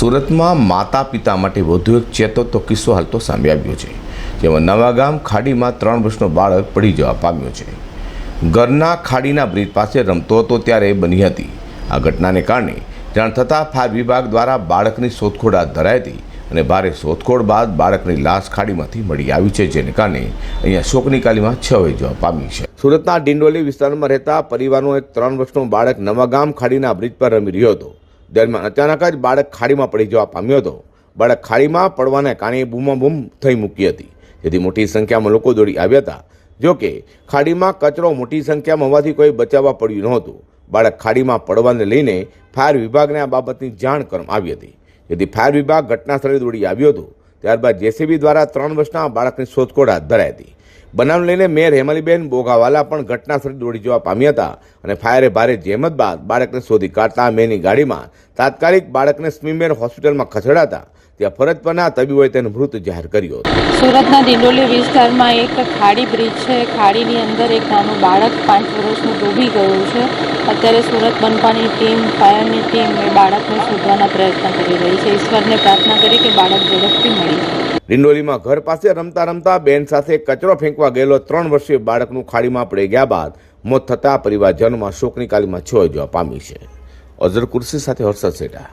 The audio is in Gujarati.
સુરતમાં માતા પિતા માટે વધુ એક ચેતવતો કિસ્સો હાલતો સામે આવ્યો છે, જેમાં નવાગામ ખાડીમાં ત્રણ વર્ષનો બાળક પડી જવા પામ્યો છે. ઘરના ખાડીના બ્રિજ પાસે રમતો હતો ત્યારે બની હતી. આ ઘટનાને કારણે જાણ થતાં ફાયર વિભાગ દ્વારા બાળકની શોધખોળ હાથ ધરાઈ હતી અને ભારે શોધખોળ બાદ બાળકની લાશ ખાડીમાંથી મળી આવી છે, જેને કારણે અહીંયા શોકની કાલીમાં છવાઈ જવા પામી છે. સુરતના ડિંડોલી વિસ્તારમાં રહેતા પરિવારનો એક ત્રણ વર્ષનો બાળક નવાગામ ખાડીના બ્રિજ પર રમી રહ્યો હતો. દરમિયાન અચાનક જ બાળક ખાડીમાં પડી જવા પામ્યો હતો. બાળક ખાડીમાં પડવાને કારણે બૂમાબૂમ થઈ મૂકી હતી. જેથી મોટી સંખ્યામાં લોકો દોડી આવ્યા હતા. જોકે ખાડીમાં કચરો મોટી સંખ્યામાં હોવાથી કોઈ બચાવવા પડ્યું નહોતું. બાળક ખાડીમાં પડવાને લઈને ફાયર વિભાગને આ બાબતની જાણ કરવામાં આવી હતી. જેથી ફાયર વિભાગ ઘટના સ્થળે દોડી આવ્યો હતો. ત્યારબાદ જેસીબી દ્વારા ત્રણ વર્ષના બાળકની શોધખોળ હાથ ધરાઈ હતી. બનાવ લઈને મેયર હેમલીબેન બોગાવાલા પણ ઘટના સ્થળે દોડી જવા પામ્યા હતા અને ફાયરે ભારે જહેમત બાદ બાળકને શોધી કાઢતા મેની ગાડીમાં તાત્કાલિક બાળકને સ્મીમેર હોસ્પિટલમાં ખસેડાતા ત્યાં ફરજ પરના તબીબોએ તેને મૃત જાહેર કર્યો સુરતના દિંડોલી વિસ્તારમાં એક ખાડી બ્રિજ છે. ખાડીની અંદર એક નાનું બાળક પાંચ વર્ષનું ડૂબી ગયું છે. અત્યારે સુરત મનપાની ટીમ, ફાયરની ટીમ એ બાળકને શોધવાના પ્રયત્ન કરી રહી છે. ઈશ્વરને પ્રાર્થના કરી કે બાળક ઝડપથી મળી જાય. ઘર પાસે રમતા રમતા બેન સાથે કચરો ફેંકવા ગયેલો ત્રણ વર્ષીય બાળકનું ખાડીમાં પડી ગયા બાદ મોત થતાં પરિવારજનોમાં શોકની કાલીમાં છોઈ જવા પામી છે. અઝર કુર્સી સાથે હર્ષદ સેટા.